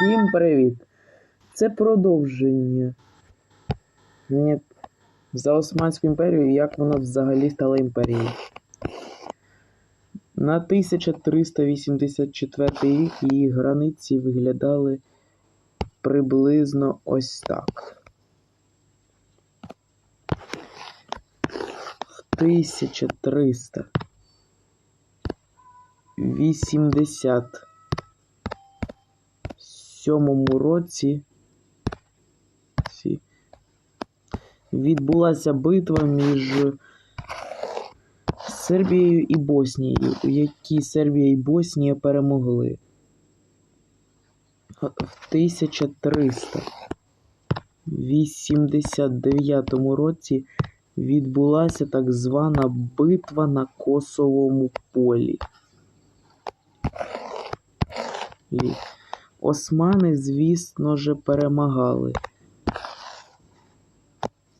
Всім привіт! Це продовження. Мені за Османську імперію, як вона взагалі стала імперією. На 1384 рік її границі виглядали приблизно ось так. В 1387 році відбулася битва між Сербією і Боснією, у якій Сербія і Боснія перемогли. В 1389 році відбулася так звана битва на Косовому полі. Османи, звісно же, перемагали.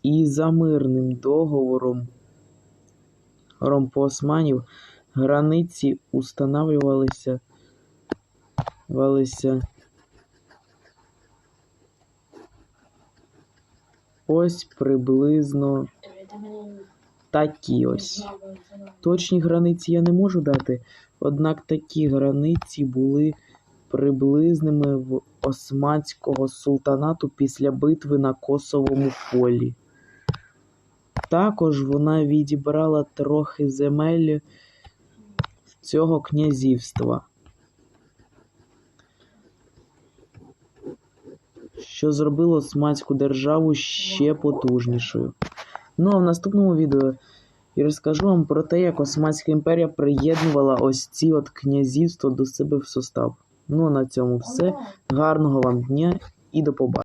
І за мирним договором Ром по Османів границі устанавливалися валися ось приблизно такі ось. Точні границі я не можу дати, однак такі границі були приблизними в Османського султанату після битви на Косовому полі. Також вона відібрала трохи земель цього князівства, що зробило Османську державу ще потужнішою. Ну а в наступному відео я розкажу вам про те, як Османська імперія приєднувала ось ці от князівства до себе в состав. Ну а на цьому все. Гарного вам дня і до побачення.